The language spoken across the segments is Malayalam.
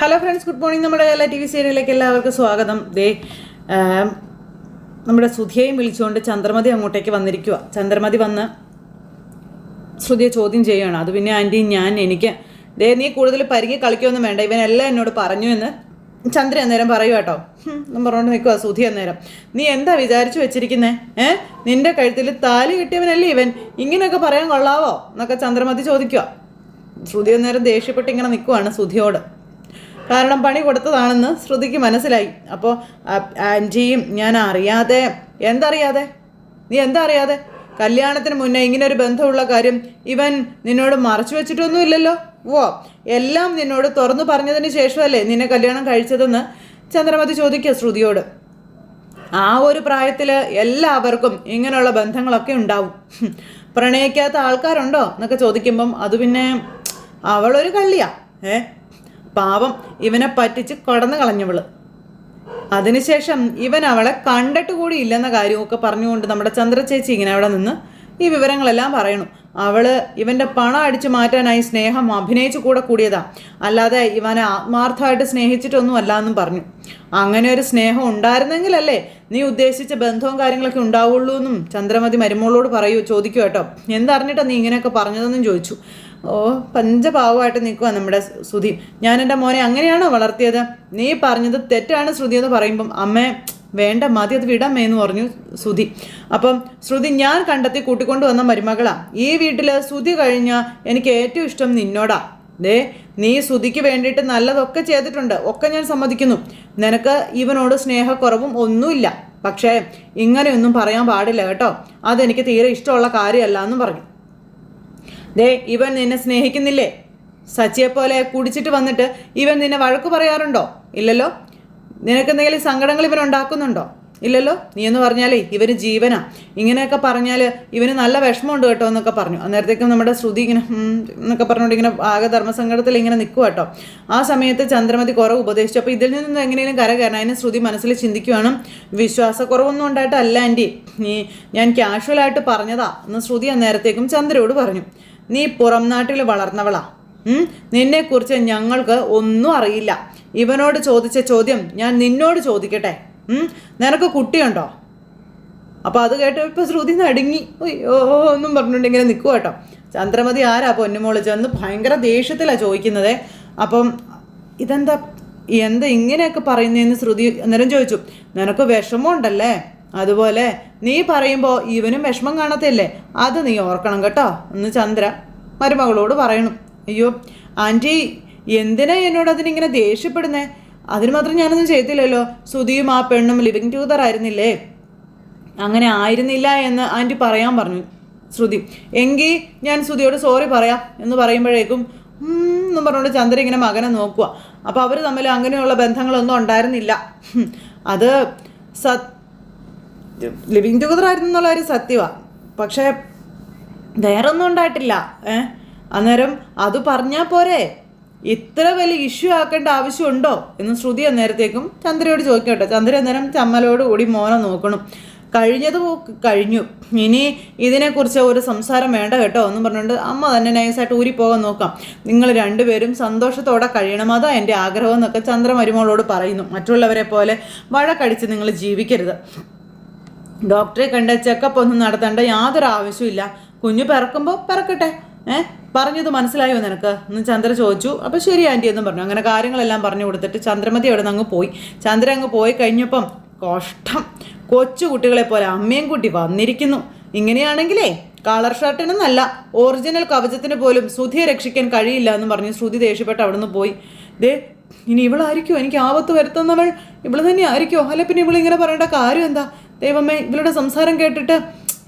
ഹലോ ഫ്രണ്ട്സ് ഗുഡ് മോർണിംഗ് നമ്മുടെ എല്ലാ ടി വി സീരിയലിലേക്ക് എല്ലാവർക്കും സ്വാഗതം. ദേ നമ്മുടെ സുധിയെയും വിളിച്ചുകൊണ്ട് ചന്ദ്രമതി അങ്ങോട്ടേക്ക് വന്നിരിക്കുക ചന്ദ്രമതി വന്ന് ശ്രുതിയെ ചോദ്യം ചെയ്യുകയാണ് അത് പിന്നെ ആന്റി ഞാൻ എനിക്ക്. ദേ നീ കൂടുതൽ പരിങ്ങി കളിക്കൊന്നും വേണ്ട. ഇവനെല്ലാം എന്നോട് പറഞ്ഞു എന്ന് ചന്ദ്ര അന്നേരം പറയൂ കേട്ടോ. എന്നും പറഞ്ഞുകൊണ്ട് നിൽക്കുക സുധി അന്നേരം. നീ എന്താ വിചാരിച്ചു വെച്ചിരിക്കുന്നേ? ഏ? നിന്റെ കഴുത്തിൽ താലി കിട്ടിയവനല്ലേ ഇവൻ? ഇങ്ങനെയൊക്കെ പറയാൻ കൊള്ളാവോ? എന്നൊക്കെ ചന്ദ്രമതി ചോദിക്കുക ശ്രുതി അന്നേരം ദേഷ്യപ്പെട്ട് ഇങ്ങനെ നിൽക്കുവാണ് സുധിയോട്. കാരണം പണി കൊടുത്തതാണെന്ന് ശ്രുതിക്ക് മനസ്സിലായി. അപ്പോൾ ആന്റിയും ഞാൻ അറിയാതെ എന്തറിയാതെ? നീ എന്താ അറിയാതെ കല്യാണത്തിന് മുന്നേ ഇങ്ങനെ ഒരു ബന്ധമുള്ള കാര്യം ഇവൻ നിന്നോട് മറച്ചു വെച്ചിട്ടൊന്നും ഇല്ലല്ലോ ഓ എല്ലാം നിന്നോട് തുറന്നു പറഞ്ഞതിന് ശേഷമല്ലേ നിന്നെ കല്യാണം കഴിച്ചതെന്ന് ചന്ദ്രമതി ചോദിക്കുക ശ്രുതിയോട്. ആ ഒരു പ്രായത്തിൽ എല്ലാവർക്കും ഇങ്ങനെയുള്ള ബന്ധങ്ങളൊക്കെ ഉണ്ടാവും. പ്രണയിക്കാത്ത ആൾക്കാരുണ്ടോ എന്നൊക്കെ ചോദിക്കുമ്പം അത് പിന്നെ അവളൊരു കള്ളിയാ ഏ? പാവം ഇവനെ പറ്റിച്ച് കടന്നു കളഞ്ഞവൾ. അതിനുശേഷം ഇവൻ അവളെ കണ്ടിട്ട് കൂടി ഇല്ലെന്ന കാര്യമൊക്കെ പറഞ്ഞുകൊണ്ട് നമ്മുടെ ചന്ദ്രചേച്ചി ഇങ്ങനെ അവിടെ നിന്ന് ഈ വിവരങ്ങളെല്ലാം പറയണു. അവൾ ഇവന്റെ പണം അടിച്ചു മാറ്റാനായി സ്നേഹം അഭിനയിച്ചു കൂടെ കൂടിയതാ. അല്ലാതെ ഇവനെ ആത്മാർത്ഥമായിട്ട് സ്നേഹിച്ചിട്ടൊന്നും അല്ല എന്നും പറഞ്ഞു. അങ്ങനെ ഒരു സ്നേഹം ഉണ്ടായിരുന്നെങ്കിലല്ലേ നീ ഉദ്ദേശിച്ച ബന്ധവും കാര്യങ്ങളൊക്കെ ഉണ്ടാവുള്ളൂ എന്നും ചന്ദ്രമതി മരുമോളോട് പറയൂ ചോദിക്കൂ കേട്ടോ. എന്തറിഞ്ഞിട്ടാ നീ ഇങ്ങനെയൊക്കെ പറഞ്ഞതെന്നും ചോദിച്ചു. ഓ പഞ്ചപാവമായിട്ട് നിൽക്കുക നമ്മുടെ ശ്രുതി. ഞാൻ എന്റെ മോനെ അങ്ങനെയാണോ വളർത്തിയത്? നീ പറഞ്ഞത് തെറ്റാണ് ശ്രുതി എന്ന് പറയുമ്പം അമ്മേ വേണ്ട മതി അത് വിടമ്മേ എന്ന് പറഞ്ഞു ശ്രുതി. അപ്പം ശ്രുതി ഞാൻ കണ്ടെത്തി കൂട്ടിക്കൊണ്ട് വന്ന മരുമകളാ. ഈ വീട്ടിൽ ശ്രുതി കഴിഞ്ഞാൽ എനിക്ക് ഏറ്റവും ഇഷ്ടം നിന്നോടാ. ദേ നീ ശ്രുതിക്ക് വേണ്ടിയിട്ട് നല്ലതൊക്കെ ചെയ്തിട്ടുണ്ട്. ഒക്കെ ഞാൻ സമ്മതിക്കുന്നു. നിനക്ക് ഇവനോട് സ്നേഹക്കുറവും ഒന്നുമില്ല. പക്ഷേ ഇങ്ങനെയൊന്നും പറയാൻ പാടില്ല കേട്ടോ. അതെനിക്ക് തീരെ ഇഷ്ടമുള്ള കാര്യമല്ല എന്നും പറഞ്ഞു. ദേ ഇവൻ നിന്നെ സ്നേഹിക്കുന്നില്ലേ? സച്ചിയെ പോലെ കുടിച്ചിട്ട് വന്നിട്ട് ഇവൻ നിന്നെ വഴക്ക് പറയാറുണ്ടോ? ഇല്ലല്ലോ? നിനക്ക് എന്തെങ്കിലും സങ്കടങ്ങൾ ഇവൻ ഉണ്ടാക്കുന്നുണ്ടോ? ഇല്ലല്ലോ? നീ എന്ന് പറഞ്ഞാലേ ഇവന് ജീവനാ. ഇങ്ങനെയൊക്കെ പറഞ്ഞാൽ ഇവന് നല്ല വിഷമമുണ്ട് കേട്ടോ എന്നൊക്കെ പറഞ്ഞു. അന്നേരത്തേക്കും നമ്മുടെ ശ്രുതി ഇങ്ങനെ എന്നൊക്കെ പറഞ്ഞുകൊണ്ട് ഇങ്ങനെ ആകെ ധർമ്മസങ്കടത്തിൽ ഇങ്ങനെ നിൽക്കുക കേട്ടോ. ആ സമയത്ത് ചന്ദ്രമതി കുറവ് ഉപദേശിച്ചു. അപ്പോൾ ഇതിൽ നിന്നൊന്നും എങ്ങനെയും കര കയറണം. അതിന് ശ്രുതി മനസ്സിൽ ചിന്തിക്കുവാണ്. വിശ്വാസക്കുറവൊന്നും ഉണ്ടായിട്ടല്ല ആന്റി. നീ ഞാൻ കാഷ്വലായിട്ട് പറഞ്ഞതാ എന്ന് ശ്രുതി അന്നേരത്തേക്കും ചന്ദ്രയോട് പറഞ്ഞു. നീ പുറം നാട്ടിൽ വളർന്നവളാ. നിന്നെക്കുറിച്ച് ഞങ്ങൾക്ക് ഒന്നും അറിയില്ല. ഇവനോട് ചോദിച്ച ചോദ്യം ഞാൻ നിന്നോട് ചോദിക്കട്ടെ? നിനക്ക് കുട്ടിയുണ്ടോ? അപ്പോൾ അത് കേട്ട് ഇപ്പോൾ ശ്രുതി നടുങ്ങി. ഓ ഒന്നും പറഞ്ഞുകൊണ്ട് ഇങ്ങനെ നിൽക്കുക കേട്ടോ. ചന്ദ്രമതി ആരാ പൊന്നുമോൾ? ചെന്ന് ഭയങ്കര ദേഷ്യത്തിലാണ് ചോദിക്കുന്നത്. അപ്പം ഇതെന്താ എന്താ ഇങ്ങനെയൊക്കെ പറയുന്നതെന്ന് ശ്രുതി അന്നേരം ചോദിച്ചു. നിനക്ക് വിഷമമുണ്ടല്ലേ? അതുപോലെ നീ പറയുമ്പോൾ ഇവനും വിഷമം കാണത്തില്ലേ? അത് നീ ഓർക്കണം കേട്ടോ. എന്ന് ചന്ദ്ര മരുമകളോട് പറയണം. അയ്യോ ആന്റി എന്തിനാ എന്നോട് അതിനിങ്ങനെ ദേഷ്യപ്പെടുന്നേ? അതിന് മാത്രം ഞാനൊന്നും ചെയ്തില്ലല്ലോ സുധിയും ആ പെണ്ണും ലിവിങ് ടൂതർ ആയിരുന്നില്ലേ? അങ്ങനെ ആയിരുന്നില്ല എന്ന് ആന്റി പറയാൻ പറഞ്ഞു. ശ്രുതി എങ്കിൽ ഞാൻ ശ്രുതിയോട് സോറി പറയാം എന്ന് പറയുമ്പോഴേക്കും എന്നും പറഞ്ഞുകൊണ്ട് ചന്ദ്ര ഇങ്ങനെ മകനെ നോക്കുക അപ്പോൾ അവർ തമ്മിൽ അങ്ങനെയുള്ള ബന്ധങ്ങളൊന്നും ഉണ്ടായിരുന്നില്ല. അത് സത് ലിവിങ് ടുഗദർ ആയിരുന്നു എന്നുള്ള ഒരു സത്യമാണ് പക്ഷേ വേറൊന്നും ഉണ്ടായിട്ടില്ല. ഏ? അന്നേരം അത് പറഞ്ഞാൽ പോരെ. ഇത്ര വലിയ ഇഷ്യൂ ആക്കേണ്ട ആവശ്യമുണ്ടോ? എന്ന് ശ്രുതി അന്നേരത്തേക്കും ചന്ദ്രയോട് ചോദിക്കട്ടെ. ചന്ദ്ര അന്നേരം ചമ്മലോട് കൂടി മോനെ നോക്കണം. കഴിഞ്ഞത് കഴിഞ്ഞു. ഇനി ഇതിനെക്കുറിച്ച് ഒരു സംസാരം വേണ്ട കേട്ടോ എന്നും പറഞ്ഞുകൊണ്ട് അമ്മ തന്നെ നൈസായിട്ട് ഊരിപ്പോകാൻ നോക്കാം. നിങ്ങൾ രണ്ടുപേരും സന്തോഷത്തോടെ കഴിയണം. അതാ എന്റെ ആഗ്രഹം എന്നൊക്കെ ചന്ദ്രമരുമോളോട് പറയുന്നു. മറ്റുള്ളവരെ പോലെ വഴക്കടിച്ച് നിങ്ങൾ ജീവിക്കരുത്. ഡോക്ടറെ കണ്ട് ചെക്കപ്പ് ഒന്നും നടത്തേണ്ട യാതൊരു ആവശ്യമില്ല കുഞ്ഞു പിറക്കുമ്പോൾ പിറക്കട്ടെ. ഏഹ് പറഞ്ഞത് മനസ്സിലായോ നിനക്ക്? എന്ന് ചന്ദ്ര ചോദിച്ചു. അപ്പോൾ ശരി ആന്റി എന്നും പറഞ്ഞു. അങ്ങനെ കാര്യങ്ങളെല്ലാം പറഞ്ഞു കൊടുത്തിട്ട് ചന്ദ്രമതി അവിടെ നിന്ന് അങ്ങ് പോയി. ചന്ദ്ര അങ്ങ് പോയി കഴിഞ്ഞപ്പം കോഷ്ടം. കൊച്ചു കുട്ടികളെ പോലെ അമ്മയും കുട്ടി വന്നിരിക്കുന്നു. ഇങ്ങനെയാണെങ്കിലേ കളർ ഷർട്ടിനൊന്നല്ല ഒറിജിനൽ കവചത്തിന് പോലും ശ്രുതിയെ രക്ഷിക്കാൻ കഴിയില്ല എന്ന് പറഞ്ഞ് ശ്രുതി ദേഷ്യപ്പെട്ട് അവിടുന്ന് പോയി. ദേ ഇനി ഇവളായിരിക്കുമോ എനിക്ക് ആപത്ത് വരുത്തുന്നവൾ ഇവൾ തന്നെ ആയിരിക്കുമോ അല്ല പിന്നെ ഇവളിങ്ങനെ പറയേണ്ട കാര്യം എന്താ? ദൈവമേ ഇവളുടെ സംസാരം കേട്ടിട്ട്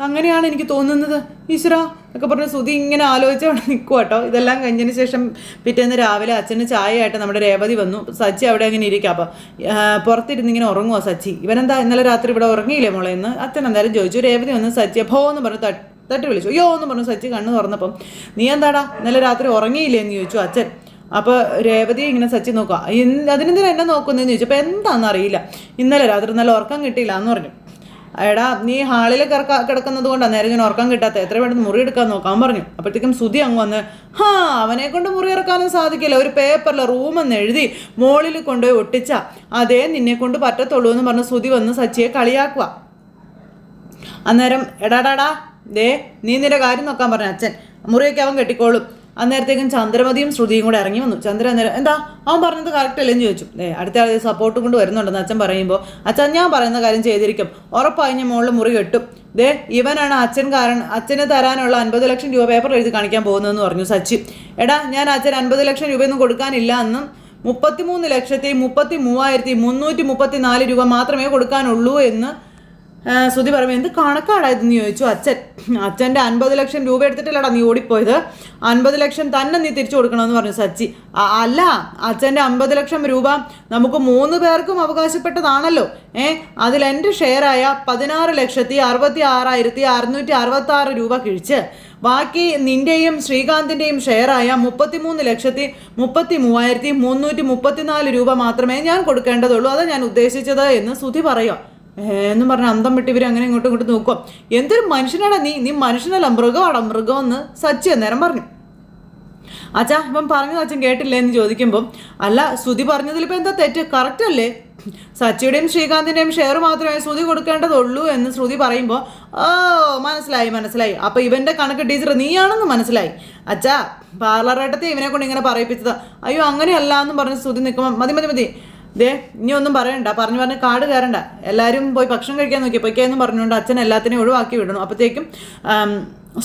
അങ്ങനെയാണ് എനിക്ക് തോന്നുന്നത്. ഈശ്വര എന്നൊക്കെ പറഞ്ഞ് സുതി ഇങ്ങനെ ആലോചിച്ച് അവിടെ നിൽക്കുക കേട്ടോ ഇതെല്ലാം കഴിഞ്ഞതിന് ശേഷം പിറ്റേന്ന് രാവിലെ അച്ഛന് ചായയായിട്ട് നമ്മുടെ രേവതി വന്നു. സച്ചി അവിടെ അങ്ങനെ ഇരിക്കുക അപ്പം പുറത്തിരുന്ന് ഇങ്ങനെ ഉറങ്ങുമോ സച്ചി. ഇവനെന്താ ഇന്നലെ രാത്രി ഇവിടെ ഉറങ്ങിയില്ലേ മോളെ എന്ന് അച്ഛൻ എന്തായാലും ചോദിച്ചു. രേവതി വന്ന് സച്ചി ഭോ എന്ന് പറഞ്ഞ് തട്ട് തട്ടി വിളിച്ചു. അയ്യോ എന്ന് പറഞ്ഞു സച്ചി കണ്ണു തുറന്നപ്പം. നീ എന്താടാ ഇന്നലെ രാത്രി ഉറങ്ങിയില്ലേ? എന്ന് ചോദിച്ചു അച്ഛൻ. അപ്പോൾ രേവതി ഇങ്ങനെ സച്ചി നോക്കുക അതിനെന്തിനാ എന്നെ നോക്കുന്നതെന്ന് ചോദിച്ചു. അപ്പോൾ എന്താണെന്ന് അറിയില്ല. ഇന്നലെ രാത്രി നല്ല ഉറക്കം കിട്ടിയില്ല എന്ന് പറഞ്ഞു. എടാ നീ ഹാളിൽ കിടക്ക കിടക്കുന്നത് കൊണ്ടാണ് നേരെ ഞാൻ ഉറക്കം കിട്ടാത്ത. എത്ര വേണ്ടത് മുറി എടുക്കാൻ നോക്കാൻ പറഞ്ഞു. അപ്പോഴത്തേക്കും സുതി അങ്ങ് വന്ന് ഹാ അവനെ കൊണ്ട് മുറി ഇറക്കാനും സാധിക്കില്ല. ഒരു പേപ്പറിൽ റൂമെന്ന് എഴുതി മോളിൽ കൊണ്ടുപോയി ഒട്ടിച്ച. അതേ നിന്നെ കൊണ്ട് പറ്റത്തുള്ളൂ എന്ന് പറഞ്ഞ് സുതി വന്ന് സച്ചിയെ കളിയാക്കുക അന്നേരം എടാടാടാ ദേ നീ നിന്റെ കാര്യം നോക്കാൻ പറഞ്ഞു അച്ഛൻ. മുറിയൊക്കെ അവൻ കെട്ടിക്കോളും. അന്നേരത്തേക്കും ചന്ദ്രമതിയും ശ്രുതിയും കൂടെ ഇറങ്ങി വന്നു. ചന്ദ്ര അന്നേരം എന്താ? അവൻ പറഞ്ഞത് കറക്റ്റ് അല്ലേന്ന് ചോദിച്ചു. ഏ അടുത്ത ആൾ സപ്പോർട്ട് കൊണ്ട് വരുന്നുണ്ടെന്ന് അച്ഛൻ പറയുമ്പോൾ അച്ഛൻ ഞാൻ പറയുന്ന കാര്യം ചെയ്തിരിക്കും. ഉറപ്പായി ഞാൻ മുകളിൽ മുറി കെട്ടും. ദേ ഇവനാണ് അച്ഛൻ കാരണം അച്ഛന് തരാനുള്ള അൻപത് ലക്ഷം രൂപ പേപ്പർ എഴുതി കാണിക്കാൻ പോകുന്നതെന്ന് പറഞ്ഞു സച്ചി. എടാ ഞാൻ അച്ഛൻ അൻപത് ലക്ഷം രൂപയൊന്നും കൊടുക്കാനില്ല. എന്നും മുപ്പത്തിമൂന്ന് ലക്ഷത്തി മുപ്പത്തി മൂവായിരത്തി മുന്നൂറ്റി മുപ്പത്തി നാല് രൂപ മാത്രമേ കൊടുക്കാനുള്ളൂ എന്ന് ശ്രുതി പറയും എന്ത് കണക്കാടായിരുന്നു ചോദിച്ചു. അച്ഛൻ അച്ഛന്റെ അൻപത് ലക്ഷം രൂപ എടുത്തിട്ടല്ലടാ നീ ഓടിപ്പോയത്. അൻപത് ലക്ഷം തന്നെ നീ തിരിച്ചു കൊടുക്കണമെന്ന് പറഞ്ഞു സച്ചി. അല്ല അച്ഛന്റെ അൻപത് ലക്ഷം രൂപ നമുക്ക് മൂന്ന് പേർക്കും അവകാശപ്പെട്ടതാണല്ലോ. ഏ അതിൽ എന്റെ ഷെയറായ പതിനാറ് ലക്ഷത്തി അറുപത്തി ആറായിരത്തി അറുന്നൂറ്റി അറുപത്തി ആറ് രൂപ കിഴിച്ച്. ബാക്കി നിന്റെയും ശ്രീകാന്തിന്റെയും ഷെയറായ മുപ്പത്തിമൂന്ന് ലക്ഷത്തി മുപ്പത്തി മൂവായിരത്തി മുന്നൂറ്റി മുപ്പത്തിനാല് രൂപ മാത്രമേ ഞാൻ കൊടുക്കേണ്ടതുള്ളൂ. അതാ ഞാൻ ഉദ്ദേശിച്ചത് എന്ന് സുധി പറയുക. എന്ന് പറഞ്ഞ അന്തം വിട്ട് ഇവർ അങ്ങനെ ഇങ്ങോട്ടും ഇങ്ങോട്ടും നോക്കുക എന്തൊരു മനുഷ്യനാടാ നീ? നീ മനുഷ്യനല്ല മൃഗമാടാ മൃഗമെന്ന് സച്ചി അന്നേരം പറഞ്ഞു. അച്ഛാ ഇപ്പം പറഞ്ഞു അച്ഛൻ കേട്ടില്ലേ എന്ന് ചോദിക്കുമ്പോൾ അല്ല ശ്രുതി പറഞ്ഞതിൽ ഇപ്പം എന്താ തെറ്റ്? കറക്റ്റ് അല്ലേ? സച്ചിയുടെയും ശ്രീകാന്തിന്റെയും ഷെയർ മാത്രമേ ശ്രുതി കൊടുക്കേണ്ടതുള്ളൂ എന്ന് ശ്രുതി പറയുമ്പോൾ ഓ മനസ്സിലായി മനസ്സിലായി. അപ്പോൾ ഇവന്റെ കണക്ക് ടീച്ചർ നീയാണെന്ന് മനസ്സിലായി. അച്ഛാ പാർലറേട്ടത്തെ ഇവനെ കൊണ്ട് ഇങ്ങനെ പറയിപ്പിച്ചത്. അയ്യോ അങ്ങനെയല്ല എന്ന് പറഞ്ഞ് ശ്രുതി നിൽക്കുമ്പോൾ മതി മതി മതി. ദേ ഇനി ഒന്നും പറയണ്ട. പറഞ്ഞു പറഞ്ഞ് കാട് കയറണ്ട. എല്ലാവരും പോയി ഭക്ഷണം കഴിക്കാൻ നോക്കി. പൊയ്ക്കാന്ന് പറഞ്ഞുകൊണ്ട് അച്ഛൻ എല്ലാത്തിനെയും ഒഴിവാക്കി വിടണം. അപ്പോഴത്തേക്കും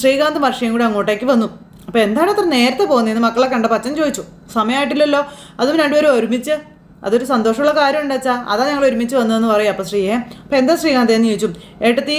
ശ്രീകാന്ത് വർഷയും കൂടെ അങ്ങോട്ടേക്ക് വന്നു. അപ്പോൾ എന്താണ് അത്ര നേരത്തെ പോകുന്നതെന്ന് മക്കളെ കണ്ടപ്പോൾ അച്ഛൻ ചോദിച്ചു. സമയമായിട്ടില്ലല്ലോ. അതും രണ്ടുപേരും ഒരുമിച്ച്. അതൊരു സന്തോഷമുള്ള കാര്യം ഉണ്ട് അച്ഛാ. അതാ ഞങ്ങൾ ഒരുമിച്ച് വന്നതെന്ന് പറയും. അപ്പോൾ ശ്രീയെ അപ്പോൾ എന്താ ശ്രീകാന്ത്? എന്ന് ചോദിച്ചു. ഏട്ടത്തി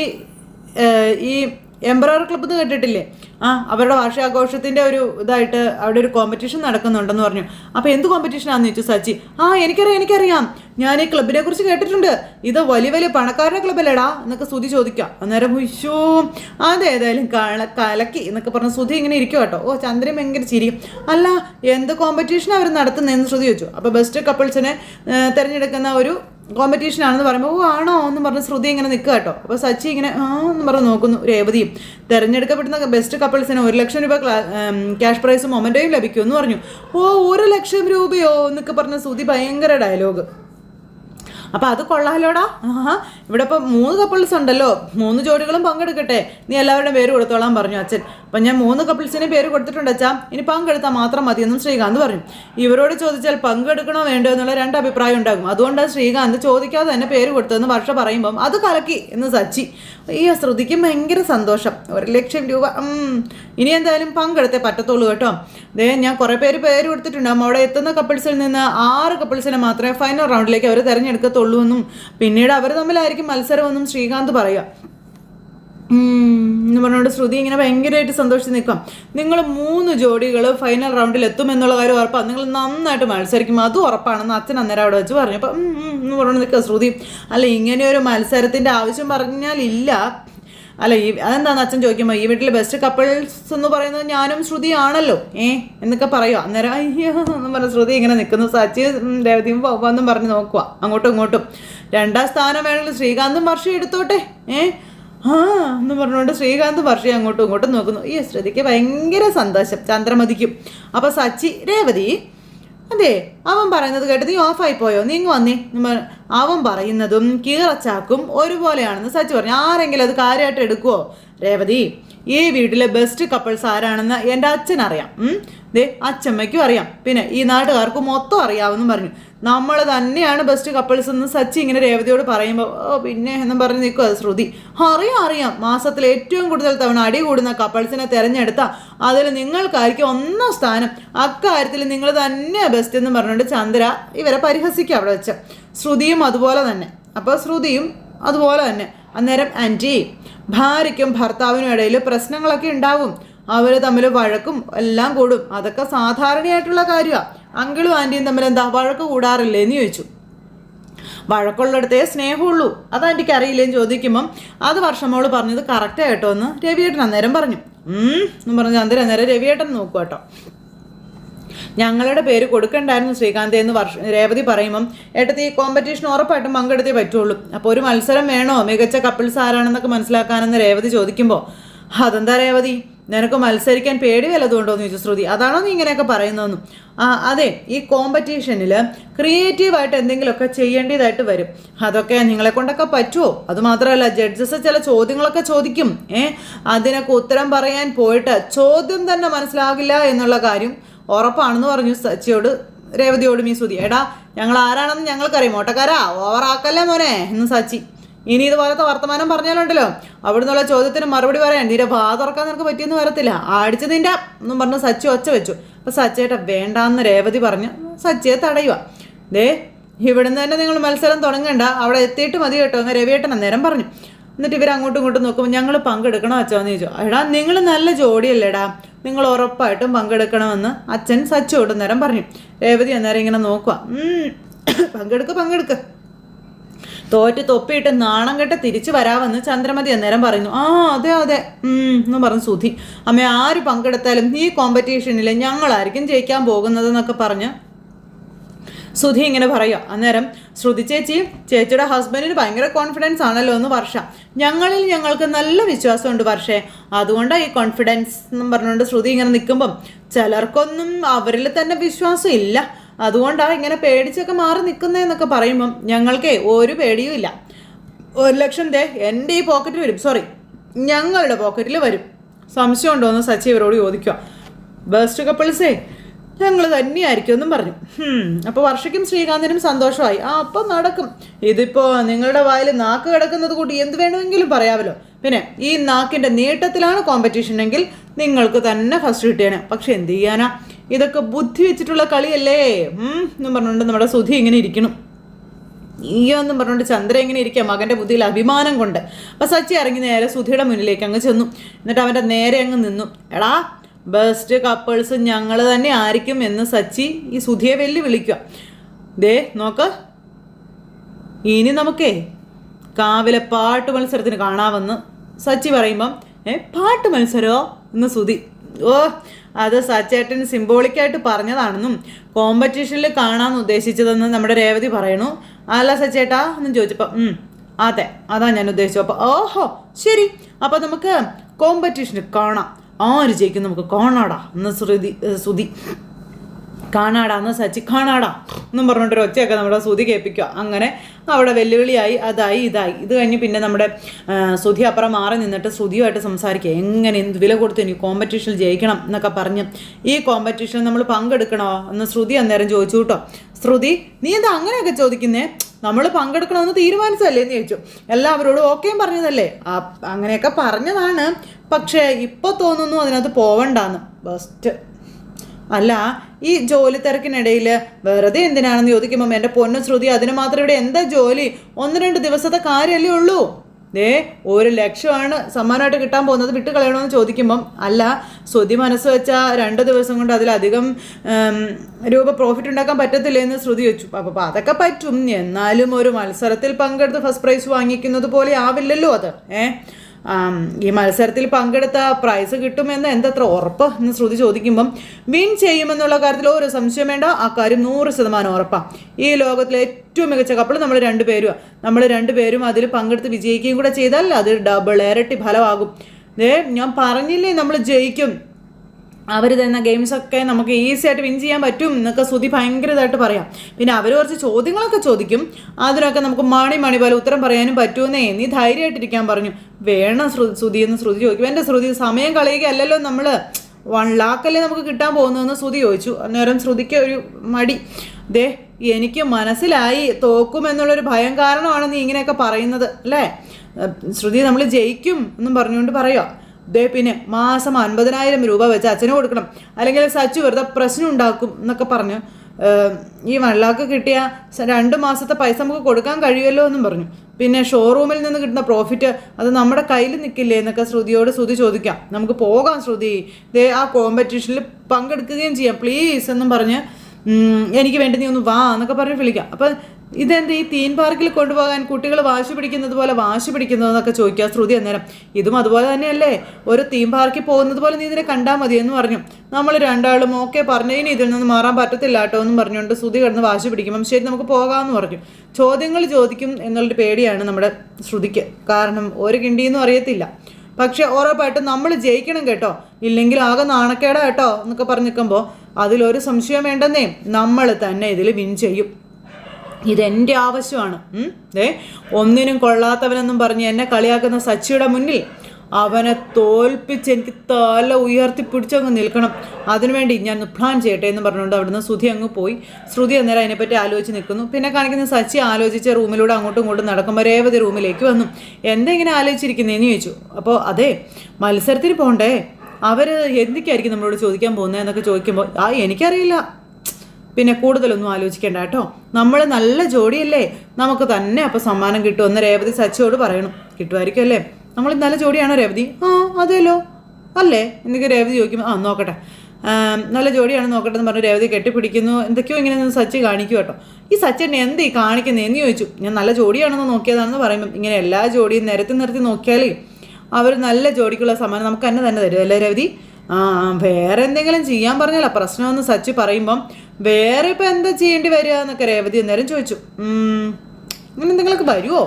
ഈ എംബ്രോയർ ക്ലബ്ബ് എന്ന് കേട്ടിട്ടില്ലേ? ആ. അവരുടെ വാർഷികാഘോഷത്തിന്റെ ഒരു ഇതായിട്ട് അവിടെ ഒരു കോമ്പറ്റീഷൻ നടക്കുന്നുണ്ടെന്ന് പറഞ്ഞു. അപ്പോൾ എന്ത് കോമ്പറ്റീഷനാണെന്ന് ചോദിച്ചു സച്ചി? ആ എനിക്കറിയാം എനിക്കറിയാം. ഞാൻ ഈ ക്ലബിനെ കുറിച്ച് കേട്ടിട്ടുണ്ട്. ഇത് വലിയ വലിയ പണക്കാരുടെ ക്ലബ്ബല്ലേടാ എന്നൊക്കെ സുധി ചോദിക്കാം അന്നേരം ഉയ്യോ അതേതായാലും കള കലക്കി എന്നൊക്കെ പറഞ്ഞ സുധി ഇങ്ങനെ ഇരിക്കും കേട്ടോ. ഓ ചന്ദ്രൻ ഭയങ്കര ചിരിക്കും അല്ല എന്ത് കോമ്പറ്റീഷൻ അവർ നടത്തുന്നതെന്ന് ശ്രുതി ചോദിച്ചു. അപ്പോൾ ബെസ്റ്റ് കപ്പിൾസിനെ തിരഞ്ഞെടുക്കുന്ന ഒരു കോമ്പറ്റീഷൻ ആണെന്ന് പറയുമ്പോൾ ഓ ആണോ? എന്ന് പറഞ്ഞ് ശ്രുതി ഇങ്ങനെ നിൽക്കുക കേട്ടോ. അപ്പോൾ സച്ചി ഇങ്ങനെ ആ എന്ന് പറഞ്ഞ് നോക്കുന്നു രേവതിയും. തിരഞ്ഞെടുക്കപ്പെടുന്ന ബെസ്റ്റ് കപ്പിൾസിന് ഒരു ലക്ഷം രൂപ ക്യാഷ് പ്രൈസ് മൊമെന്റോയും ലഭിക്കും എന്ന് പറഞ്ഞു. ഓ ഒരു ലക്ഷം രൂപയോ? എന്നൊക്കെ പറഞ്ഞ ശ്രുതി ഭയങ്കര ഡയലോഗ് അപ്പോൾ അത് കൊള്ളാലോടാ. ആഹാ. ഇവിടെ ഇപ്പോൾ മൂന്ന് കപ്പിൾസ് ഉണ്ടല്ലോ. മൂന്ന് ജോഡികളും പങ്കെടുക്കട്ടെ. നീ എല്ലാവരുടെയും പേര് കൊടുത്തോളാൻ പറഞ്ഞു അച്ഛൻ. അപ്പം ഞാൻ മൂന്ന് കപ്പിൾസിന് പേര് കൊടുത്തിട്ടുണ്ട് അച്ഛാ. ഇനി പങ്കെടുത്താൽ മാത്രം മതിയെന്നും ശ്രീകാന്ത് പറഞ്ഞു ഇവരോട് ചോദിച്ചാൽ പങ്കെടുക്കണോ വേണ്ടോ എന്നുള്ള രണ്ട് അഭിപ്രായം ഉണ്ടാകും. അതുകൊണ്ട് ശ്രീകാന്ത് ചോദിക്കാതെ തന്നെ പേര് കൊടുത്തതെന്ന് വർഷ പറയുമ്പം അത് കലക്കി എന്ന് സച്ചി. ഈ ശ്രുതിക്കും ഭയങ്കര സന്തോഷം. ഒരു ലക്ഷം രൂപ ഇനി എന്തായാലും പങ്കെടുത്തേ പറ്റത്തുള്ളൂ കേട്ടോ. ദേ ഞാൻ കുറേ പേര് പേര് കൊടുത്തിട്ടുണ്ട്. അപ്പം അവിടെ എത്തുന്ന കപ്പിൾസിൽ നിന്ന് ആറ് കപ്പിൾസിനെ മാത്രമേ ഫൈനൽ റൗണ്ടിലേക്ക് അവർ തിരഞ്ഞെടുക്കത്തുള്ളൂ എന്നും പിന്നീട് അവർ തമ്മിലായിരിക്കും മത്സരമെന്നും ശ്രീകാന്ത് പറയുക. എന്ന് പറഞ്ഞുകൊണ്ട് ശ്രുതി ഇങ്ങനെ ഭയങ്കരമായിട്ട് സന്തോഷിച്ച് നിൽക്കാം. നിങ്ങൾ മൂന്ന് ജോഡികൾ ഫൈനൽ റൗണ്ടിൽ എത്തും എന്നുള്ള കാര്യം ഉറപ്പാണ് നിങ്ങൾ നന്നായിട്ട് മത്സരിക്കും. അതും ഉറപ്പാണെന്ന് അച്ഛൻ അന്നേരം അവിടെ വെച്ച് പറഞ്ഞു. അപ്പം എന്ന് പറഞ്ഞു നിൽക്കുക ശ്രുതി. അല്ല ഇങ്ങനെ ഒരു മത്സരത്തിന്റെ ആവശ്യം പറഞ്ഞാൽ ഇല്ല. അല്ല ഈ അതെന്താണെന്ന് അച്ഛൻ ചോദിക്കുമ്പോൾ ഈ വീട്ടിലെ ബെസ്റ്റ് കപ്പിൾസ് എന്ന് പറയുന്നത് ഞാനും ശ്രുതി ആണല്ലോ. ഏ എന്നൊക്കെ പറയുക അന്നേരം അയ്യോ എന്ന് പറഞ്ഞ ശ്രുതി ഇങ്ങനെ നിൽക്കുന്നു. സച്ചി ദേവതയും പോവാന്നും പറഞ്ഞ് നോക്കുക അങ്ങോട്ടും ഇങ്ങോട്ടും. രണ്ടാം സ്ഥാനം വേണമെങ്കിൽ ശ്രീകാന്തും വർഷം എടുത്തോട്ടെ. ഏ ആ എന്ന് പറഞ്ഞുകൊണ്ട് ശ്രീകാന്ത് വർഷയെ അങ്ങോട്ടും ഇങ്ങോട്ടും നോക്കുന്നു. ഈ ശ്രുതിക്ക് ഭയങ്കര സന്തോഷം. ചന്ദ്രമതിക്കും. അപ്പോൾ സച്ചി രേവതി അതെ അവൻ പറയുന്നത് കേട്ട് നീ ഓഫായി പോയോ? നീ ഇങ്ങ് വന്നേ. അവൻ പറയുന്നതും കീറച്ചാക്കും ഒരുപോലെയാണെന്ന് സച്ചി പറഞ്ഞു. ആരെങ്കിലും അത് കാര്യമായിട്ട് എടുക്കുവോ? രേവതി ഈ വീട്ടിലെ ബെസ്റ്റ് കപ്പിൾസ് ആരാണെന്ന് എന്റെ അച്ഛനറിയാം. ദേ അച്ഛമ്മയ്ക്കും അറിയാം. പിന്നെ ഈ നാട്ടുകാർക്ക് മൊത്തം അറിയാമെന്നും പറഞ്ഞു. നമ്മൾ തന്നെയാണ് ബെസ്റ്റ് കപ്പിൾസ് എന്ന് സച്ചി ഇങ്ങനെ രേവതിയോട് പറയുമ്പോൾ പിന്നെ എന്നും പറഞ്ഞ് നിൽക്കുക ശ്രുതി. അറിയാം അറിയാം. മാസത്തിൽ ഏറ്റവും കൂടുതൽ തവണ അടി കൂടുന്ന കപ്പിൾസിനെ തിരഞ്ഞെടുത്ത അതിൽ നിങ്ങൾക്കായിരിക്കും ഒന്നാം സ്ഥാനം. അക്കാര്യത്തിൽ നിങ്ങൾ തന്നെ ബെസ്റ്റ് എന്ന് പറഞ്ഞുകൊണ്ട് ചന്ദ്ര ഇവരെ പരിഹസിക്കുക അവിടെ വെച്ച്. ശ്രുതിയും അതുപോലെ തന്നെ. അപ്പോൾ ശ്രുതിയും അതുപോലെ തന്നെ. അന്നേരം ആന്റി ഭാര്യയ്ക്കും ഭർത്താവിനും ഇടയിൽ പ്രശ്നങ്ങളൊക്കെ ഉണ്ടാവും. അവർ തമ്മിൽ വഴക്കും എല്ലാം കൂടും. അതൊക്കെ സാധാരണയായിട്ടുള്ള കാര്യമാണ് അങ്കിളും ആന്റിയും തമ്മിൽ എന്താ വഴക്ക് കൂടാറില്ലേ എന്ന് ചോദിച്ചു. വഴക്കുള്ളിടത്തേ സ്നേഹമുള്ളൂ. അത് ആന്റിക്ക് അറിയില്ലേന്ന് ചോദിക്കുമ്പം അത് വർഷമോൾ പറഞ്ഞത് കറക്റ്റ് കേട്ടോ എന്ന് രവിയേട്ടൻ അന്നേരം പറഞ്ഞു. എന്ന് പറഞ്ഞ് അന്നേരം അന്നേരം രവിയേട്ടൻ നോക്കുക കേട്ടോ. ഞങ്ങളുടെ പേര് കൊടുക്കണ്ടായിരുന്നു ശ്രീകാന്ത് എന്ന് വർഷ രേവതി പറയുമ്പം ഏട്ടത്തി ഈ കോമ്പറ്റീഷൻ ഉറപ്പായിട്ടും പങ്കെടുത്തേ പറ്റുള്ളൂ. അപ്പോൾ ഒരു മത്സരം വേണോ? മികച്ച കപ്പിൾസ് ആരാണെന്നൊക്കെ മനസ്സിലാക്കാനെന്ന് രേവതി ചോദിക്കുമ്പോൾ അതെന്താ രേവതി? നിനക്ക് മത്സരിക്കാൻ പേടി വല്ലതുകൊണ്ടോ എന്ന് ചോദിച്ചു ശ്രുതി. അതാണോ നീ ഇങ്ങനെയൊക്കെ പറയുന്നതെന്നും. ആ അതെ ഈ കോമ്പറ്റീഷനിൽ ക്രിയേറ്റീവായിട്ട് എന്തെങ്കിലുമൊക്കെ ചെയ്യേണ്ടതായിട്ട് വരും. അതൊക്കെ നിങ്ങളെ കൊണ്ടൊക്കെ പറ്റുമോ അതുമാത്രമല്ല ജഡ്ജസ് ചില ചോദ്യങ്ങളൊക്കെ ചോദിക്കും. ഏ അതിനൊക്കെ ഉത്തരം പറയാൻ പോയിട്ട് ചോദ്യം തന്നെ മനസ്സിലാകില്ല എന്നുള്ള കാര്യം ഉറപ്പാണെന്ന് പറഞ്ഞു സച്ചിയോട് രേവതിയോടും ഈ ശ്രുതി. എടാ ഞങ്ങൾ ആരാണെന്ന് ഞങ്ങൾക്കറിയാം. ഓട്ടക്കാരാ ഓവറാക്കല്ലേ മോനെ എന്ന് സച്ചി. ഇനി ഇതുപോലത്തെ വർത്തമാനം പറഞ്ഞാലുണ്ടല്ലോ. അവിടുന്നുള്ള ചോദ്യത്തിന് മറുപടി പറയാൻ നിന്റെ ഭാഗം തുറക്കാൻ നിനക്ക് പറ്റിയെന്ന് വരത്തില്ല. അടിച്ച് നിന്റെ എന്നും പറഞ്ഞ് സച്ചു ഒച്ച വെച്ചു. അപ്പൊ സച്ചേട്ട വേണ്ടാന്ന് രേവതി പറഞ്ഞു. സച്ചയെ തടയുക. ദേ ഇവിടുന്ന് തന്നെ നിങ്ങൾ മത്സരം തുടങ്ങണ്ട. അവിടെ എത്തിയിട്ട് മതി കേട്ടോ അങ്ങ് രവിയേട്ടൻ അന്നേരം പറഞ്ഞു. എന്നിട്ട് ഇവർ അങ്ങോട്ടും ഇങ്ങോട്ടും നോക്കുമ്പോൾ ഞങ്ങൾ പങ്കെടുക്കണോ അച്ഛന്ന് ചോദിച്ചു. എടാ നിങ്ങൾ നല്ല ജോഡിയല്ലേടാ. നിങ്ങൾ ഉറപ്പായിട്ടും പങ്കെടുക്കണമെന്ന് അച്ഛൻ സച്ചോട് നേരം പറഞ്ഞു. രേവതി അന്നേരം ഇങ്ങനെ നോക്കുക പങ്കെടുക്ക് പങ്കെടുക്ക്. തോറ്റ് തൊപ്പിയിട്ട് നാണം കെട്ട് തിരിച്ചു വരാമെന്ന് ചന്ദ്രമതി അന്നേരം പറയുന്നു. ആ അതെ അതെ. എന്ന് പറഞ്ഞു സുധി. അമ്മ ആര് പങ്കെടുത്താലും ഈ കോമ്പറ്റീഷനിൽ ഞങ്ങളായിരിക്കും ജയിക്കാൻ പോകുന്നതെന്നൊക്കെ പറഞ്ഞ് സുധി ഇങ്ങനെ പറയുക. അന്നേരം ശ്രുതി ചേച്ചി ചേച്ചിയുടെ ഹസ്ബൻഡിന് ഭയങ്കര കോൺഫിഡൻസ് ആണല്ലോ എന്ന് വർഷ. ഞങ്ങളിൽ ഞങ്ങൾക്ക് നല്ല വിശ്വാസമുണ്ട് വർഷേ. അതുകൊണ്ടാണ് ഈ കോൺഫിഡൻസ് എന്നും പറഞ്ഞുകൊണ്ട് ശ്രുതി ഇങ്ങനെ നിൽക്കുമ്പം ചിലർക്കൊന്നും അവരിൽ തന്നെ വിശ്വാസം ഇല്ല. അതുകൊണ്ടാണ് ഇങ്ങനെ പേടിച്ചൊക്കെ മാറി നിൽക്കുന്നതെന്നൊക്കെ പറയുമ്പം ഞങ്ങൾക്കേ ഒരു പേടിയും ഇല്ല. ഒരു ലക്ഷം ദേ എന്റെ ഈ പോക്കറ്റിൽ വരും. സോറി ഞങ്ങളുടെ പോക്കറ്റിൽ വരും. സംശയം ഉണ്ടോ എന്ന് സച്ചി ഇവരോട് ചോദിക്കുക ബെസ്റ്റ് കപ്പിൾസേ ഞങ്ങൾ തന്നെയായിരിക്കും എന്നും പറഞ്ഞു. അപ്പോൾ വർഷയ്ക്കും ശ്രീകാന്തിനും സന്തോഷമായി. ആ അപ്പം നടക്കും. ഇതിപ്പോൾ നിങ്ങളുടെ വായിൽ നാക്ക് കിടക്കുന്നത് കൂട്ടി എന്ത് വേണമെങ്കിലും പറയാമല്ലോ. പിന്നെ ഈ നാക്കിന്റെ നീട്ടത്തിലാണ് കോമ്പറ്റീഷൻ എങ്കിൽ നിങ്ങൾക്ക് തന്നെ ഫസ്റ്റ് കിട്ടിയാണ് പക്ഷെ എന്ത് ചെയ്യാനാ? ഇതൊക്കെ ബുദ്ധി വെച്ചിട്ടുള്ള കളിയല്ലേ? എന്നും പറഞ്ഞുകൊണ്ട് നമ്മുടെ സുധി ഇങ്ങനെ ഇരിക്കണം. ഈയോ എന്നും പറഞ്ഞുകൊണ്ട് ചന്ദ്ര എങ്ങനെ ഇരിക്കുക മകന്റെ ബുദ്ധിയിൽ അഭിമാനം കൊണ്ട്. അപ്പോൾ സച്ചി ഇറങ്ങി നേരെ സുധിയുടെ മുന്നിലേക്ക് അങ്ങ് ചെന്നു. എന്നിട്ട് അവന്റെ നേരെ അങ്ങ് നിന്നു. എടാ ബെസ്റ്റ് കപ്പിൾസ് ഞങ്ങൾ തന്നെ ആയിരിക്കും എന്ന് സച്ചി ഈ സുധിയെ വെല്ലു വിളിക്കുക ദേ നോക്ക്. ഇനി നമുക്കേ കാവിലെ പാട്ട് മത്സരത്തിന് കാണാമെന്ന് സച്ചി പറയുമ്പം ഏ പാട്ട് മത്സരമോ എന്ന് സുധി. ഓ അത് സച്ചേട്ടൻ സിംബോളിക്കായിട്ട് പറഞ്ഞതാണെന്നും കോമ്പറ്റീഷനിൽ കാണാൻ ഉദ്ദേശിച്ചതെന്ന് നമ്മുടെ രേവതി പറയണു അല്ല സച്ചേട്ടാ എന്നും ചോദിച്ചപ്പോൾ അതെ അതാ ഞാൻ ഉദ്ദേശിച്ചു അപ്പോൾ ഓഹോ ശരി. അപ്പോൾ നമുക്ക് കോമ്പറ്റീഷന് കാണാം. ആര് ജയിക്കും നമുക്ക്? കാണാടാ എന്ന് ശ്രുതി ഏ, സുധി കാണാടാ എന്ന് സച്ചി കാണാടാ എന്നും പറഞ്ഞിട്ടൊരു ഒച്ചയൊക്കെ നമ്മുടെ സുധി കേൾപ്പിക്കുക. അങ്ങനെ അവിടെ വെല്ലുവിളിയായി അതായി ഇതായി. ഇത് കഴിഞ്ഞ് പിന്നെ നമ്മുടെ സുധി അപ്പുറം മാറി നിന്നിട്ട് ശ്രുതിയുമായിട്ട് സംസാരിക്കുക. എങ്ങനെ എന്ത് വില കൊടുത്ത് ഇനി കോമ്പറ്റീഷനിൽ ജയിക്കണം എന്നൊക്കെ പറഞ്ഞ് ഈ കോമ്പറ്റീഷനിൽ നമ്മൾ പങ്കെടുക്കണോ എന്ന് ശ്രുതി അന്നേരം ചോദിച്ചു കേട്ടോ. ശ്രുതി നീ എന്താ അങ്ങനെയൊക്കെ ചോദിക്കുന്നേ? നമ്മൾ പങ്കെടുക്കണമെന്ന് തീരുമാനിച്ചതല്ലേ എന്ന് ചോദിച്ചു. എല്ലാവരോടും ഓക്കെയും പറഞ്ഞതല്ലേ? അങ്ങനെയൊക്കെ പറഞ്ഞതാണ്. പക്ഷേ ഇപ്പോൾ തോന്നുന്നു അതിനകത്ത് പോവണ്ടാന്ന്. ബെസ്റ്റ് അല്ല ഈ ജോലി തിരക്കിനിടയിൽ വെറുതെ എന്തിനാണെന്ന് ചോദിക്കുമ്പം എന്റെ പൊന്നു ശ്രുതി അതിന് മാത്രം ഇവിടെ എന്താ ജോലി? ഒന്ന് രണ്ട് ദിവസത്തെ കാര്യമല്ലേ ഉള്ളൂ. ദേ ഒരു ലക്ഷമാണ് സമ്മാനമായിട്ട് കിട്ടാൻ പോകുന്നത് വിട്ട് കളയണമെന്ന് ചോദിക്കുമ്പം അല്ല ശ്രുതി മനസ്സ് വെച്ചാൽ രണ്ട് ദിവസം കൊണ്ട് അതിലധികം രൂപ പ്രോഫിറ്റ് ഉണ്ടാക്കാൻ പറ്റത്തില്ലേ എന്ന് ശ്രുതി വെച്ചു. അപ്പോൾ അതൊക്കെ പറ്റും. എന്നാലും ഒരു മത്സരത്തിൽ പങ്കെടുത്ത് ഫസ്റ്റ് പ്രൈസ് വാങ്ങിക്കുന്നത് പോലെ ആവില്ലല്ലോ അത്. ഏ? ആം, ഈ മത്സരത്തിൽ പങ്കെടുത്ത പ്രൈസ് കിട്ടുമെന്ന് എന്തത്ര ഉറപ്പ് എന്ന് ശ്രുതി ചോദിക്കുമ്പം വിൻ ചെയ്യുമെന്നുള്ള കാര്യത്തിൽ ഒരു സംശയം വേണ്ട. ആ കാര്യം നൂറ് ശതമാനം ഉറപ്പാണ് ഈ ലോകത്തിലെ ഏറ്റവും മികച്ച കപ്പിൾ നമ്മൾ രണ്ടുപേരും നമ്മൾ രണ്ടുപേരും അതിൽ പങ്കെടുത്ത് വിജയിക്കുകയും കൂടെ ചെയ്താൽ അത് ഡബിൾ ഇരട്ടി ഫലമാകും. ഏ ഞാൻ പറഞ്ഞില്ലേ നമ്മൾ ജയിക്കും. അവർ തരുന്ന ഗെയിംസൊക്കെ നമുക്ക് ഈസി ആയിട്ട് വിൻ ചെയ്യാൻ പറ്റും എന്നൊക്കെ ശ്രുതി ഭയങ്കര ഇതായിട്ട് പറയാം. പിന്നെ അവർ കുറച്ച് ചോദ്യങ്ങളൊക്കെ ചോദിക്കും. അതിനൊക്കെ നമുക്ക് മണി മണി പോലെ ഉത്തരം പറയാനും പറ്റുമെന്നേ നീ ധൈര്യമായിട്ടിരിക്കാൻ പറഞ്ഞു. വേണം ശ്രു ശ്രുതി എന്ന് ശ്രുതി ചോദിക്കും. എന്റെ ശ്രുതി സമയം കളയുകയല്ലല്ലോ നമ്മൾ വൺ ലാക്കല്ലേ നമുക്ക് കിട്ടാൻ പോകുന്നതെന്ന് ശ്രുതി ചോദിച്ചു. അന്നേരം ശ്രുതിക്ക് ഒരു മടി. ദേ എനിക്ക് മനസ്സിലായി. തോക്കുമെന്നുള്ളൊരു ഭയം കാരണമാണ് നീ ഇങ്ങനെയൊക്കെ പറയുന്നത്. അല്ലേ? ശ്രുതി നമ്മൾ ജയിക്കും എന്നും പറഞ്ഞുകൊണ്ട് പറയുക ദേ പിന്നെ മാസം അൻപതിനായിരം രൂപ വെച്ച് അച്ഛന് കൊടുക്കണം. അല്ലെങ്കിൽ സച്ചു വെറുതെ പ്രശ്നം ഉണ്ടാക്കും എന്നൊക്കെ പറഞ്ഞ് ഈ വൺ കിട്ടിയ രണ്ട് മാസത്തെ പൈസ നമുക്ക് കൊടുക്കാൻ കഴിയുമല്ലോ എന്നും പറഞ്ഞു. പിന്നെ ഷോറൂമിൽ നിന്ന് കിട്ടുന്ന പ്രോഫിറ്റ് അത് നമ്മുടെ കയ്യിൽ നിൽക്കില്ലേ എന്നൊക്കെ ശ്രുതിയോട് ശ്രുതി ചോദിക്കാം. നമുക്ക് പോകാം ശ്രുതി. ദേ ആ കോമ്പറ്റീഷനിൽ പങ്കെടുക്കുകയും ചെയ്യാം. പ്ലീസ് എന്നും പറഞ്ഞ് എനിക്ക് വേണ്ടി നീ ഒന്ന് വാ എന്നൊക്കെ പറഞ്ഞ് വിളിക്കാം. അപ്പം ഇതെന്ത് ഈ തീൻ പാർക്കിൽ കൊണ്ടുപോകാൻ കുട്ടികൾ വാശി പിടിക്കുന്നത് പോലെ വാശി പിടിക്കുന്നതെന്നൊക്കെ ചോദിക്കുക ശ്രുതി അന്നേരം. ഇതും അതുപോലെ തന്നെയല്ലേ? ഒരു തീം പാർക്കിൽ പോകുന്നത് പോലെ നീ ഇതിനെ കണ്ടാൽ മതി എന്ന് പറഞ്ഞു. നമ്മൾ രണ്ടാളും ഓക്കെ പറഞ്ഞു. ഇനി ഇതിൽ നിന്ന് മാറാൻ പറ്റത്തില്ല കേട്ടോ എന്നും പറഞ്ഞുകൊണ്ട് ശ്രുതി കിടന്ന് വാശി പിടിക്കുമ്പം ശരി നമുക്ക് പോകാമെന്ന് പറഞ്ഞു. ചോദ്യങ്ങൾ ചോദിക്കും എന്നുള്ളൊരു പേടിയാണ് നമ്മുടെ ശ്രുതിക്ക്. കാരണം ഒരു കിണ്ടിയെന്നും അറിയത്തില്ല. പക്ഷെ ഉറപ്പായിട്ടും നമ്മൾ ജയിക്കണം കേട്ടോ. ഇല്ലെങ്കിൽ ആകെ നാണക്കേടാ കേട്ടോ എന്നൊക്കെ പറഞ്ഞു നിൽക്കുമ്പോൾ അതിലൊരു സംശയം വേണ്ടെന്നേ. നമ്മൾ തന്നെ ഇതിൽ വിൻ ചെയ്യും. ഇതെന്റെ ആവശ്യമാണ്. ദേ ഒന്നിനും കൊള്ളാത്തവനെന്നും പറഞ്ഞ് എന്നെ കളിയാക്കുന്ന സച്ചിയുടെ മുന്നിൽ അവനെ തോൽപ്പിച്ച് എനിക്ക് തല ഉയർത്തി പിടിച്ചങ്ങ് നിൽക്കണം. അതിനുവേണ്ടി ഞാൻ പ്ലാൻ ചെയ്യട്ടെ എന്ന് പറഞ്ഞുകൊണ്ട് അവിടുന്ന് ശ്രുതി അങ്ങ് പോയി. ശ്രുതി അന്നേരം അതിനെപ്പറ്റി ആലോചിച്ച് നിൽക്കുന്നു. പിന്നെ കാണിക്കുന്ന സച്ചി ആലോചിച്ച് റൂമിലൂടെ അങ്ങോട്ടും ഇങ്ങോട്ടും നടക്കുമ്പോൾ രേവതി റൂമിലേക്ക് വന്നു. എന്താ ഇങ്ങനെ ആലോചിച്ചിരിക്കുന്നതെന്ന് ചോദിച്ചു. അപ്പോൾ അതെ മത്സരത്തിന് പോകണ്ടേ അവർ എന്തൊക്കെയായിരിക്കും നമ്മളോട് ചോദിക്കാൻ പോകുന്നത് എന്നൊക്കെ ചോദിക്കുമ്പോൾ ആ എനിക്കറിയില്ല. പിന്നെ കൂടുതലൊന്നും ആലോചിക്കേണ്ട കേട്ടോ. നമ്മൾ നല്ല ജോഡിയല്ലേ? നമുക്ക് തന്നെ അപ്പോൾ സമ്മാനം കിട്ടുമെന്ന് രേവതി സച്ചിയോട് പറയണം. കിട്ടുമായിരിക്കും അല്ലേ? നമ്മൾ നല്ല ജോഡിയാണോ രേവതി? ആ അതെല്ലോ അല്ലേ? എനിക്ക് രേവതി ചോദിക്കുമ്പോൾ ആ നോക്കട്ടെ. നല്ല ജോഡിയാണ് നോക്കട്ടെ എന്ന് പറഞ്ഞു രേവതി കെട്ടിപ്പിടിക്കുന്നു. എന്തൊക്കെയോ ഇങ്ങനെ നിന്ന് സച്ചി കാണിക്കും കേട്ടോ. ഈ സച്ചിനെ എന്ത് ഈ കാണിക്കുന്നത് എന്ന് ചോദിച്ചു. ഞാൻ നല്ല ജോഡിയാണെന്ന് നോക്കിയതാണെന്ന് പറയുമ്പം ഇങ്ങനെ എല്ലാ ജോഡിയും നിരത്തി നിരത്തി നോക്കിയാലേ അവർ നല്ല ജോഡിക്കുള്ള സമ്മാനം നമുക്ക് തന്നെ തന്നെ തരും അല്ലേ രവതി? ആ വേറെ എന്തെങ്കിലും ചെയ്യാൻ പറഞ്ഞാലോ? പ്രശ്നമെന്ന് സച്ചി പറയുമ്പം വേറെ ഇപ്പം എന്താ ചെയ്യേണ്ടി വരിക എന്നൊക്കെ രേവതി അന്നേരം ചോദിച്ചു. ഇങ്ങനെ എന്തെങ്കിലുമൊക്കെ വരുമോ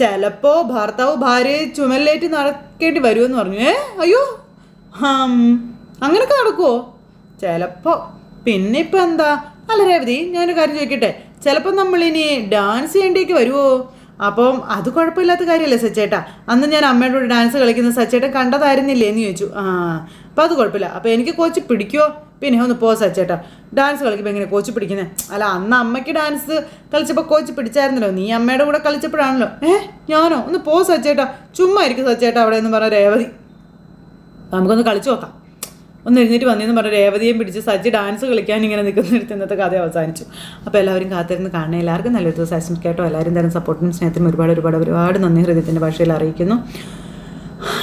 ചിലപ്പോൾ ഭർത്താവ് ഭാര്യയെ ചുമലിലേറ്റ് നടക്കേണ്ടി വരുമെന്ന് പറഞ്ഞു. ഏ അയ്യോ അങ്ങനെയൊക്കെ നടക്കുമോ ചിലപ്പോൾ പിന്നെ ഇപ്പം എന്താ? അല്ല രേവതി ഞാനൊരു കാര്യം ചോദിക്കട്ടെ. ചിലപ്പോൾ നമ്മളിനി ഡാൻസ് ചെയ്യേണ്ടിയൊക്കെ വരുമോ അപ്പം അത് കുഴപ്പമില്ലാത്ത കാര്യമല്ലേ സച്ചേട്ടാ? അന്ന് ഞാൻ അമ്മയുടെ കൂടെ ഡാൻസ് കളിക്കുന്ന സച്ചേട്ടൻ കണ്ടതായിരുന്നില്ലേ എന്ന് ചോദിച്ചു. ആ അപ്പം അത് കുഴപ്പമില്ല. അപ്പം എനിക്ക് കോച്ച് പിടിക്കുമോ പിന്നെ ഒന്ന് പോ സച്ചേട്ടാ. ഡാൻസ് കളിക്കുമ്പോൾ എങ്ങനെ കോച്ച് പിടിക്കുന്നത് അല്ല അന്ന് അമ്മയ്ക്ക് ഡാൻസ് കളിച്ചപ്പോൾ കോച്ച് പിടിച്ചായിരുന്നല്ലോ. നീ അമ്മയുടെ കൂടെ കളിച്ചപ്പോഴാണല്ലോ. ഏ ഞാനോ? ഒന്ന് പോ സച്ചേട്ടാ. ചുമ്മാ ഇരിക്കും സച്ചേട്ടാ അവിടെ എന്ന് പറഞ്ഞ രേവതി. നമുക്കൊന്ന് കളിച്ചു നോക്കാം. ഒന്ന് എഴുന്നേറ്റ് വന്നിന്ന് പറഞ്ഞ രേവതിയും പിടിച്ച് സജ്ജി ഡാൻസ് കളിക്കാൻ ഇങ്ങനെ നിൽക്കുന്നിടത്ത് ഇന്നത്തെ കഥ അവസാനിച്ചു. അപ്പോൾ എല്ലാവരും കാത്തിരുന്ന് കാണണേ. എല്ലാവർക്കും നല്ലൊരു ദിവസം കേട്ടോ. എല്ലാവരും തരും സപ്പോർട്ടിനും സ്നേഹത്തിനും ഒരുപാട് ഒരുപാട് ഒരുപാട് നന്ദി ഹൃദയത്തിന്റെ ഭാഷയിൽ അറിയിക്കുന്നു.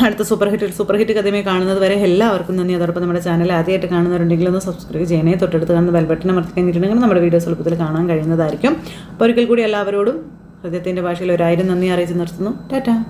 അടുത്ത സൂപ്പർ ഹിറ്റ് സൂപ്പർ ഹിറ്റ് കഥയുമായി കാണുന്നത് വരെ എല്ലാവർക്കും നന്ദി. അതോടൊപ്പം നമ്മുടെ ചാനൽ ആദ്യമായിട്ട് കാണുന്നവരുണ്ടെങ്കിൽ ഒന്ന് സബ്സ്ക്രൈബ് ചെയ്യണേ. തൊട്ടടുത്ത് കാണുന്ന ബെൽബട്ടൺ അമർത്തി കഴിഞ്ഞിട്ടുണ്ടെങ്കിൽ നമ്മുടെ വീഡിയോസ് എളുപ്പത്തിൽ കാണാൻ കഴിയുന്നതായിരിക്കും. അപ്പോൾ ഒരിക്കൽ കൂടി എല്ലാവരോടും ഹൃദയത്തിന്റെ ഭാഷയിൽ ഒരായിരം നന്ദി അറിയിച്ച് നിർത്തുന്നു. ടാറ്റാ.